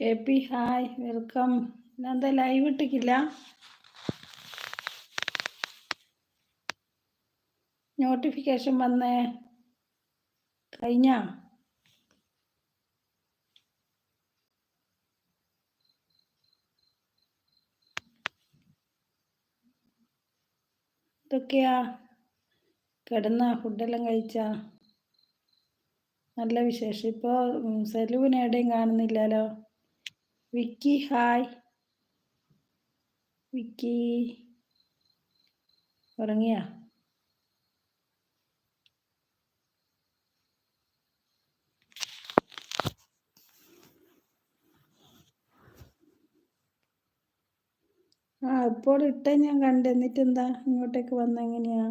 K P hi welcome. എന്താ live ഇട്ടിക്കില്ല? Notification വന്നേ. കഴിഞ്ഞ? ഇതൊക്കെയാ കിടന്ന ഫുഡെല്ലാം കഴിച്ച? നല്ല വിശേഷം. ഇപ്പോൾ സെലൂന് എവിടെയും കാണുന്നില്ലല്ലോ? വിക്കി ഹായ് വിക്കി ഉറങ്ങിയാ? ആ ഇപ്പോൾ ഇട്ട ഞാൻ കണ്ട്. എന്താ ഇങ്ങോട്ടേക്ക് വന്ന എങ്ങനെയാ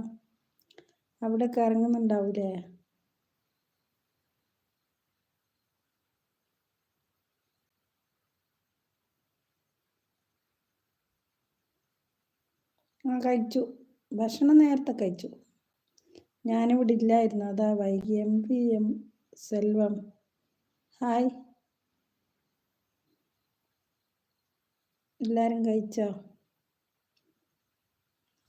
അവിടെ ഇറങ്ങുന്നുണ്ടാവൂലേ ആ കഴിച്ചു. ഭക്ഷണം നേരത്തെ കഴിച്ചു. ഞാനിവിടെ ഇല്ലായിരുന്നു. അതാ വൈകി. M P M Selvam. Hi എല്ലാവരും കഴിച്ചോ?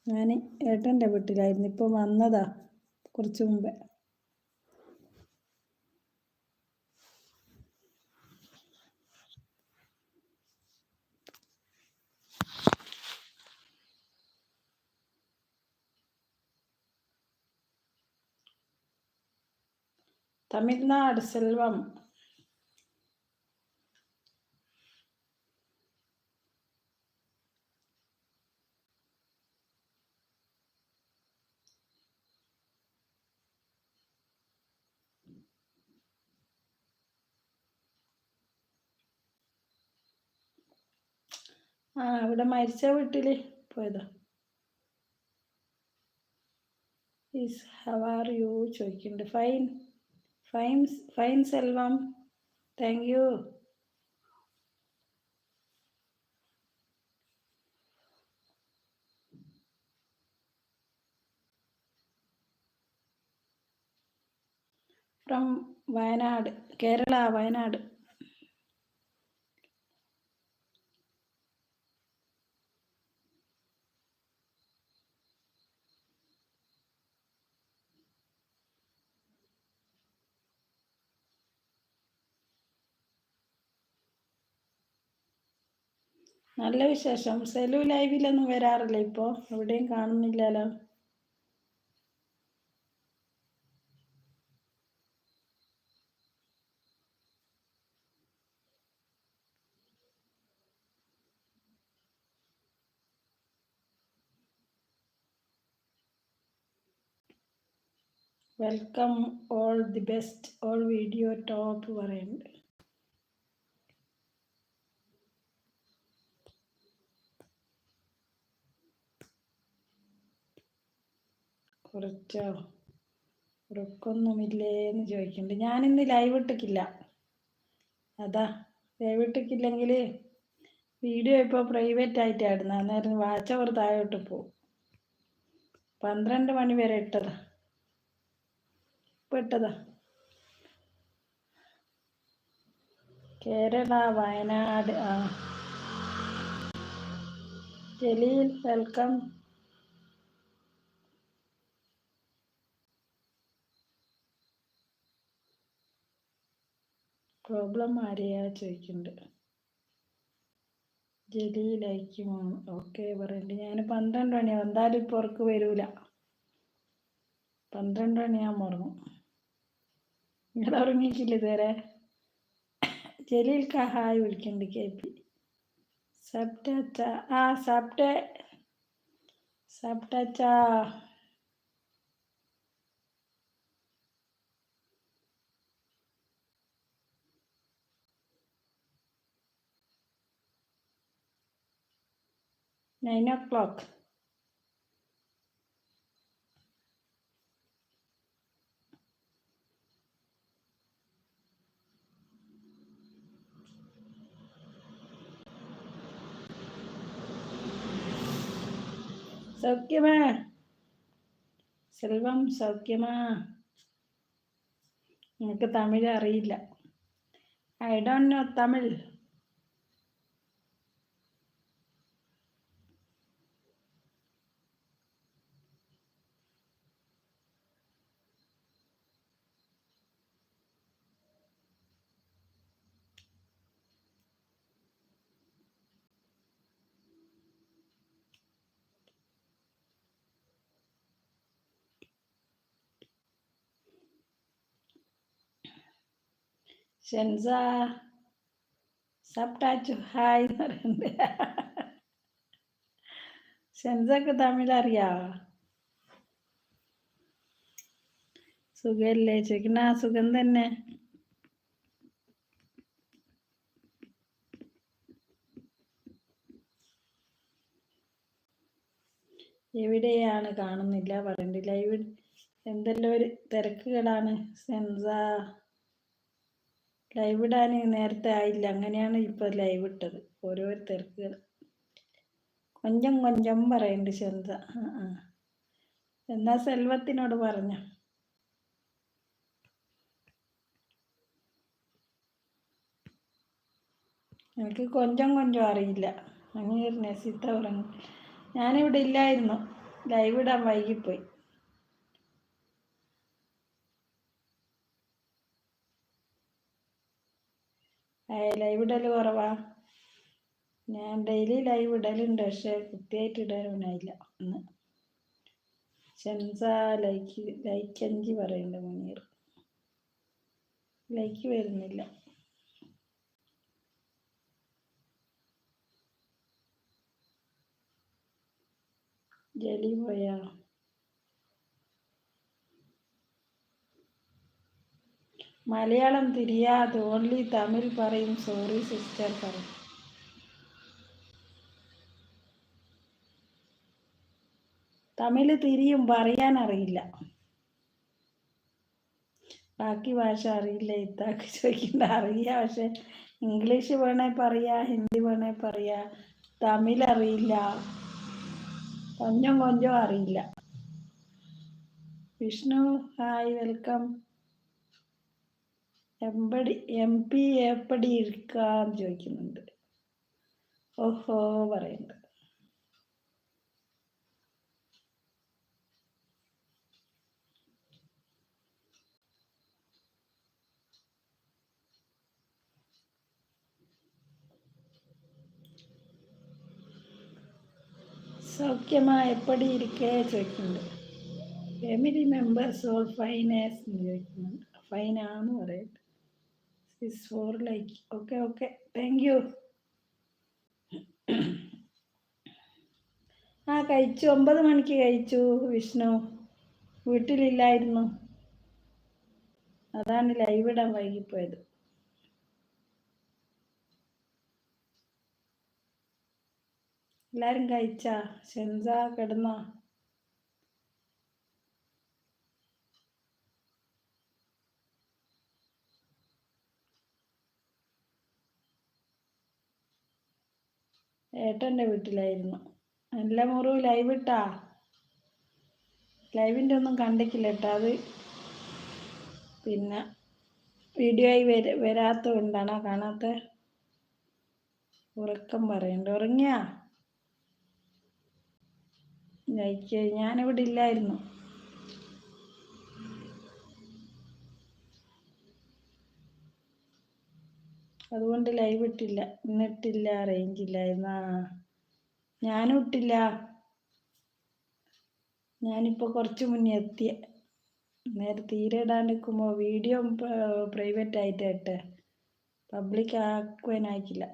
ഞാൻ ഏട്ടന്റെ വീട്ടിലായിരുന്നു. ഇപ്പോൾ വന്നതാ കുറച്ച് മുമ്പേ. തമിഴ്നാട് സെൽവം. ആ ഇവിടെ മരിച്ച വീട്ടിൽ പോയതാ. ഈസ് ഹവ് ആർ യു ചോദിക്കുന്നുണ്ട് fine fine fine Selvam thank you from Wayanad Kerala നല്ല വിശേഷം. സെലു ലൈവിലൊന്നും വരാറില്ല ഇപ്പോൾ എവിടെയും കാണുന്നില്ലല്ലോ. Welcome all the best all video top പറയുന്നുണ്ട്. കുറച്ചോ ഉറക്കൊന്നുമില്ലേ എന്ന് ചോദിക്കുന്നുണ്ട്. ഞാനിന്ന് ലൈവ് ഇട്ടിക്കില്ല അതാ ലൈവ് ഇട്ടിക്കില്ലെങ്കിൽ വീഡിയോ ഇപ്പോൾ പ്രൈവറ്റ് ആയിട്ടായിരുന്നു. അന്നേരം വാച്ച് അവർ താഴോട്ട് പോകും പന്ത്രണ്ട് മണി വരെ ഇട്ടതാ. ഇപ്പം ഇട്ടതാ. കേരള വയനാട് ആ. ജലീൽ വെൽക്കം പ്രോബ്ലം ആരെയാ ചോദിക്കുന്നുണ്ട് ജലീലായിരിക്കും ഓക്കെ പറയുന്നുണ്ട് ഞാൻ പന്ത്രണ്ട് മണിയാവും. എന്തായാലും ഇപ്പോൾ ഉറക്ക് വരൂല. പന്ത്രണ്ട് മണിയാകുമ്പോൾ ഉറങ്ങും. നിങ്ങൾ ഉറങ്ങിയിട്ടില്ല ഇതുവരെ? ജലീൽ കഹായ് വിളിക്കുന്നുണ്ട് കെ പി. സബ്റ്റ ആ സബ്റ്റെ സബ്റ്റ നയൻ ഓ ക്ലോക്ക് സൗഖ്യമാ സെൽവം സൗഖ്യമാ നിങ്ങൾക്ക് തമിഴ് അറിയില്ല. ഐ ഡോണ്ട് നോ തമിഴ് ഷെൻസ സബ് ടാച്ചു ഹായ് എന്ന് പറയുന്നുണ്ട് ഷെൻസക്ക് തമിഴ് അറിയാവോ സുഖല്ലേ? ചോദിക്കണ സുഖം തന്നെ. എവിടെയാണ്? കാണുന്നില്ല പറയണ്ടില്ല. ലൈവ് എന്തെല്ലാം ഒരു തിരക്കുകളാണ്. സെൻസ ലൈവ് ഇടാൻ നേരത്തെ ആയില്ല. അങ്ങനെയാണ് ഇപ്പോൾ ലൈവ് ഇട്ടത്. ഓരോ തിരക്കുകൾ. കൊഞ്ചം കൊഞ്ചം പറയുന്നുണ്ട് ചന്ത ആ ആ. എന്നാ സെൽവത്തിനോട് പറഞ്ഞ? എനിക്ക് കൊഞ്ചം കൊഞ്ചം അറിയില്ല. അങ്ങനെ നസീത്ത പറഞ്ഞു ഞാനിവിടെ ഇല്ലായിരുന്നു. ലൈവ് ഇടാൻ വൈകിപ്പോയി. ലൈവ് ഇടൽ കുറവാ. ഞാൻ ഡെയിലി ലൈവ് ഇടലുണ്ട് പക്ഷെ കൃത്യമായിട്ട് ഇടാനായില്ല ഒന്ന്. ഷംസ ലൈക്ക് ലൈക്ക് അഞ്ച് പറയുന്നുണ്ട് മുനീർ? ലൈക്ക് വരുന്നില്ല. ജലി പോയാ? മലയാളം തിരിയാതെ ഓൺലി തമിഴ് പറയും. സോറി സിസ്റ്റർ പറയും. തമിഴ് തിരിയും പറയാൻ അറിയില്ല. ബാക്കി ഭാഷ അറിയില്ല. ഇത്താക്ക് ചോദിക്കണ്ട. അറിയാം. പക്ഷെ ഇംഗ്ലീഷ് വേണേ പറയാ ഹിന്ദി വേണേ പറയാ. തമിഴ് അറിയില്ല. കൊഞ്ചം കൊഞ്ചം അറിയില്ല. Vishnu hi welcome. എമ്പടി M P എപ്പടി ഇരിക്കാന്ന് ചോദിക്കുന്നുണ്ട്. ഓഹോ പറയുന്നുണ്ട്. സൗഖ്യമാ എപ്പടി ഇരിക്കേ ചോദിക്കുന്നുണ്ട്. ഫാമിലി മെമ്പേഴ്സ് ഓൾ ഫൈനാസ് എന്ന് ചോദിക്കുന്നുണ്ട്. ഫൈനാന്ന് പറയട്ടെ six for like okay okay thank you. ആ കഴിച്ചു. ഒമ്പത് മണിക്ക് കഴിച്ചു വിഷ്ണു. വീട്ടിലില്ലായിരുന്നു. അതാണ് ലൈവ് ഇടാൻ വൈകിപ്പോയത്. എല്ലാരും കഴിച്ചാ? ഷെൻസ കിടന്നോ? ഏട്ടന്റെ വീട്ടിലായിരുന്നു. നല്ല മുറിവ് ലൈവ് ഇട്ടാ? ലൈവിന്റെ ഒന്നും കണ്ടിട്ടില്ല കേട്ടോ അത്. പിന്നെ വീഡിയോ ആയി വര വരാത്തതുകൊണ്ടാണോ കാണാത്ത? ഉറക്കം പറയണ്ട. ഉറങ്ങിയാ? ഞാൻ ഞാനിവിടെ ഇല്ലായിരുന്നു. അതുകൊണ്ട് ലൈവ് ഇട്ടില്ല. ഇന്നിട്ടില്ല റേഞ്ച് ഇല്ലായിരുന്നു ആ ഞാനും ഇട്ടില്ല. ഞാനിപ്പോൾ കുറച്ച് മുന്നേ എത്തിയ നേരെ തീരെ ഇടാൻ നിൽക്കുമ്പോൾ വീഡിയോ പ്രൈവറ്റ് ആയിട്ട് ഇട്ടെ. പബ്ലിക് ആക്കുവാനാക്കില്ല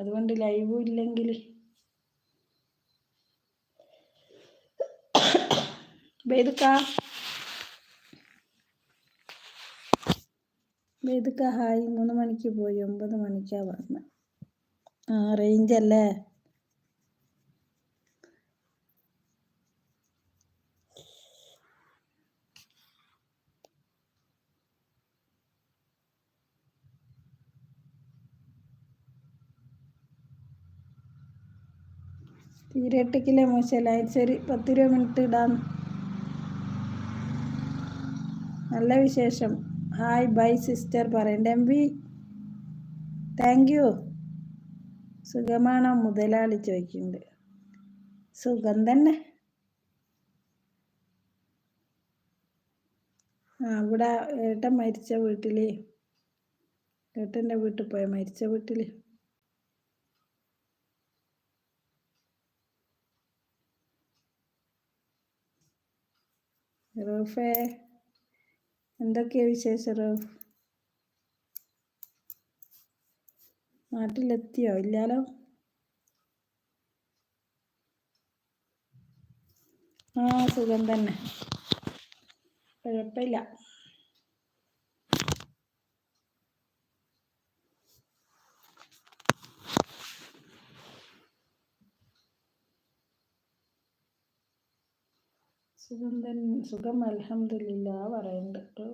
അതുകൊണ്ട് ലൈവും ഇല്ലെങ്കിൽ ബേദുക്ക ബേദുക്ക ഹായ്. മൂന്ന് മണിക്ക് പോയി. ഒമ്പത് മണിക്കാ വന്ന്. ആ റേഞ്ച് അല്ലേ? തീരെ കിലോ മോശമല്ല ശരി പത്ത് രൂപ മിനിറ്റ് ഇടാം നല്ല വിശേഷം. ഹായ് ബൈ സിസ്റ്റർ പറയണ്ട എം വി താങ്ക് യു സുഖമാണോ? മുതലാളി ചോദിക്കുന്നുണ്ട്. സുഖം തന്നെ. ആ ഇവിടെ ഏട്ടൻ മരിച്ച വീട്ടിൽ ഏട്ടന്റെ വീട്ടിൽ പോയ? മരിച്ച വീട്ടിൽ റൂഫേ. എന്തൊക്കെയാ വിശേഷം നാട്ടിലെത്തിയോ? ഇല്ലാലോ? ആ സുഖം തന്നെ. കുഴപ്പമില്ല. സുഖം തന്നെ. സുഖം അലഹമില്ല പറയുന്നുണ്ട്.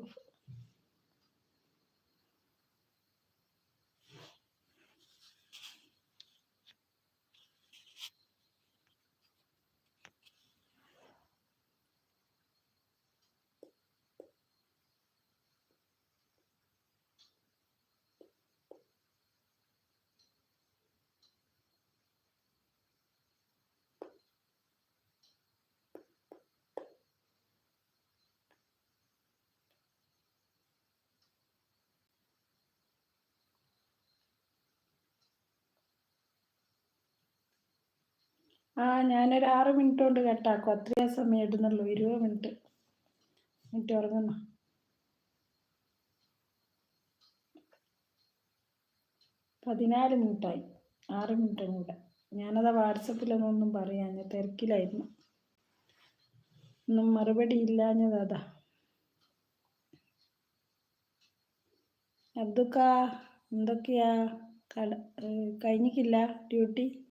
ആ ഞാനൊരു ആറ് മിനിറ്റ് കൊണ്ട് കട്ടാക്കും അത്രയും സമയം ഇടുന്നുള്ളൂ ഇരുപത് മിനിറ്റ് മിനിറ്റ് ഉറങ്ങുന്നു. പതിനാല് മിനിറ്റായി ആറ് മിനിറ്റും കൂടെ. ഞാനത് വാട്സപ്പിലൊന്നും പറയാൻ തിരക്കിലായിരുന്നു. ഒന്നും മറുപടി ഇല്ലാഞ്ഞതാ അബ്ദുക്ക എന്തൊക്കെയാ? കഴിഞ്ഞിക്കില്ല ഡ്യൂട്ടി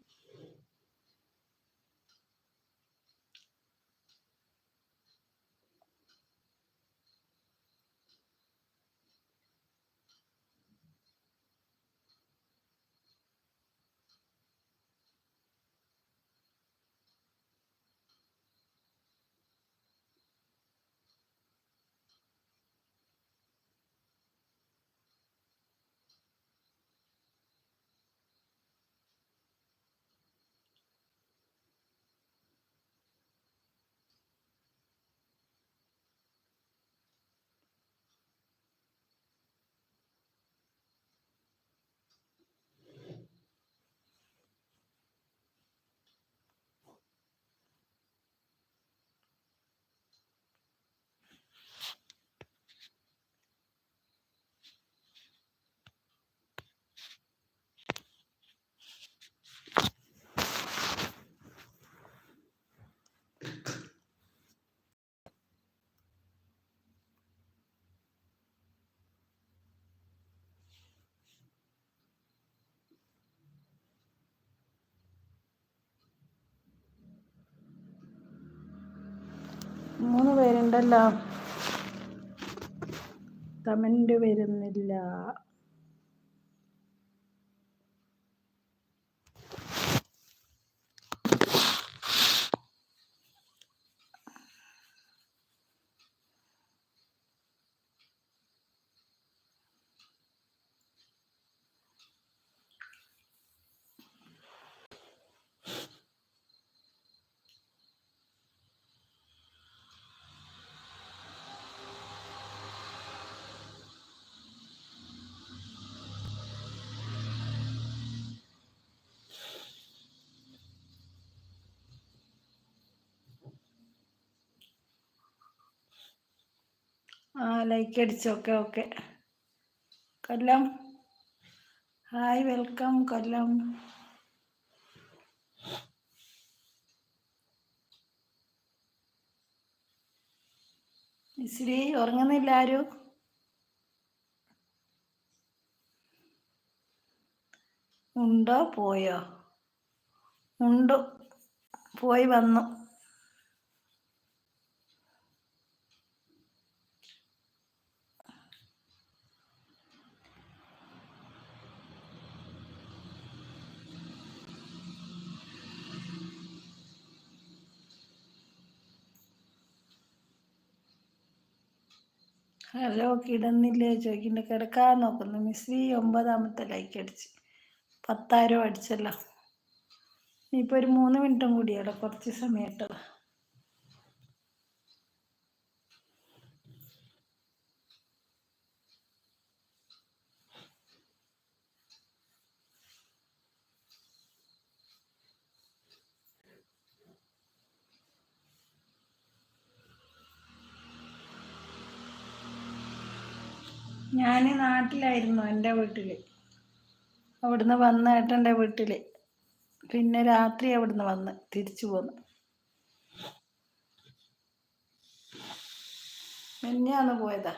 മൂന്ന് പേരുണ്ടല്ലോ. കമന്റ് വരുന്നില്ല ആ ലൈക്ക് അടിച്ചു? Okay okay Kollam. Hi welcome Kollam. ഇശ്രീ ഉറങ്ങുന്നില്ല ആരും ഉണ്ടോ? പോയോ? ഉണ്ടോ? പോയി വന്നു. ഹലോ കിടന്നില്ലേ? ചോദിക്കണ്ട കിടക്കാൻ നോക്കുന്നു. മിസ്സി ഒമ്പതാമത്തെ ലൈക്ക് അടിച്ച്. പത്തായിരം അടിച്ചല്ലോ. ഇനിയിപ്പോൾ ഒരു മൂന്ന് മിനിറ്റും കൂടിയാലോ കുറച്ച് സമയം ഇട്ടത് ഞാൻ നാട്ടിലായിരുന്നു എന്റെ വീട്ടിൽ അവിടുന്ന് വന്ന ഏട്ടന്റെ വീട്ടിൽ പിന്നെ രാത്രി അവിടുന്ന് വന്ന് തിരിച്ചു പോന്ന്. എന്നെയാണ് പോയതാ.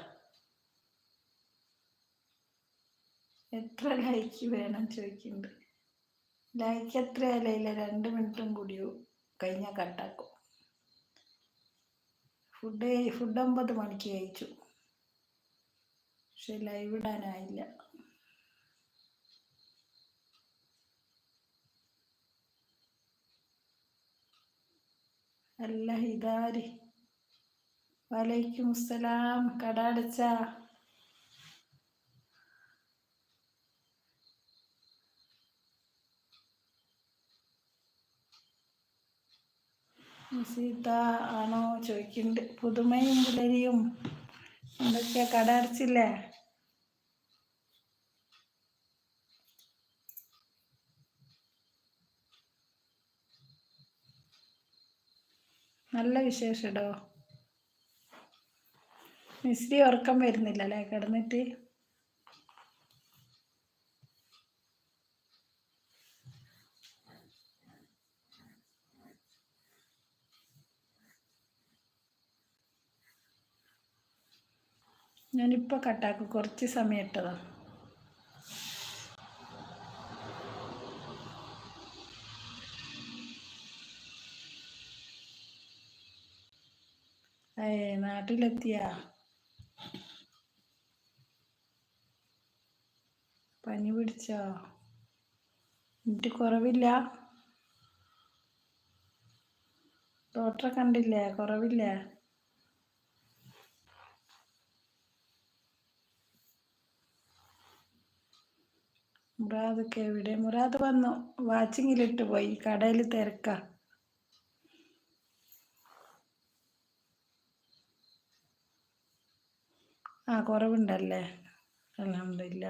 എത്ര ലൈക്ക് വേണം ചോദിക്കുന്നുണ്ട് ലൈക്ക് എത്രയല്ല രണ്ട് മിനിറ്റും കൂടിയോ കഴിഞ്ഞാൽ കട്ടാക്കും ഫുഡ് ഫുഡ് ഒമ്പത് മണിക്ക് കഴിച്ചു. പക്ഷെ ലൈവ് ഇടാനായില്ല. അല്ല ഇതാരി? വലൈക്കും അസ്സലാം. കട അടച്ച സീത ആണോ ചോദിക്കുന്നുണ്ട്. പുതുമയും പുലരിയും. എന്തൊക്കെയാ? കട അടച്ചില്ലേ? നല്ല വിശേഷടോ? മിസ്രി ഉറക്കം വരുന്നില്ല വരുന്നില്ലല്ലേ? കിടന്നിട്ട്? ഞാനിപ്പോൾ കട്ടാക്കും. കുറച്ച് സമയം ഇട്ടതാണ് ഏ നാട്ടിലെത്തിയ? പനി പിടിച്ചോ? എന്നിട്ട് കുറവില്ല. ഡോക്ടറെ കണ്ടില്ലേ? കുറവില്ലേ? മുറാദൊക്കെ എവിടെ? മുറാദ് വന്നു. വാച്ചിങ്ങിലിട്ട് പോയി. കടയിൽ തിരക്ക. ആ കുറവുണ്ടല്ലേ? അലഹമില്ല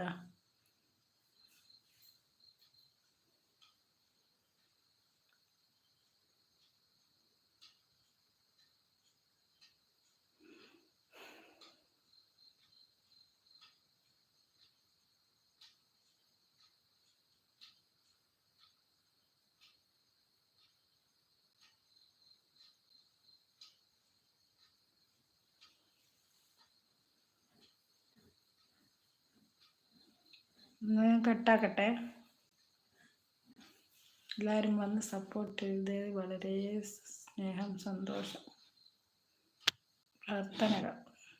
കട്ടാക്കട്ടെ. എല്ലാവരും വന്ന് സപ്പോർട്ട് ചെയ്ത് വളരെ സ്നേഹം സന്തോഷം. പ്രാർത്ഥനകൾ.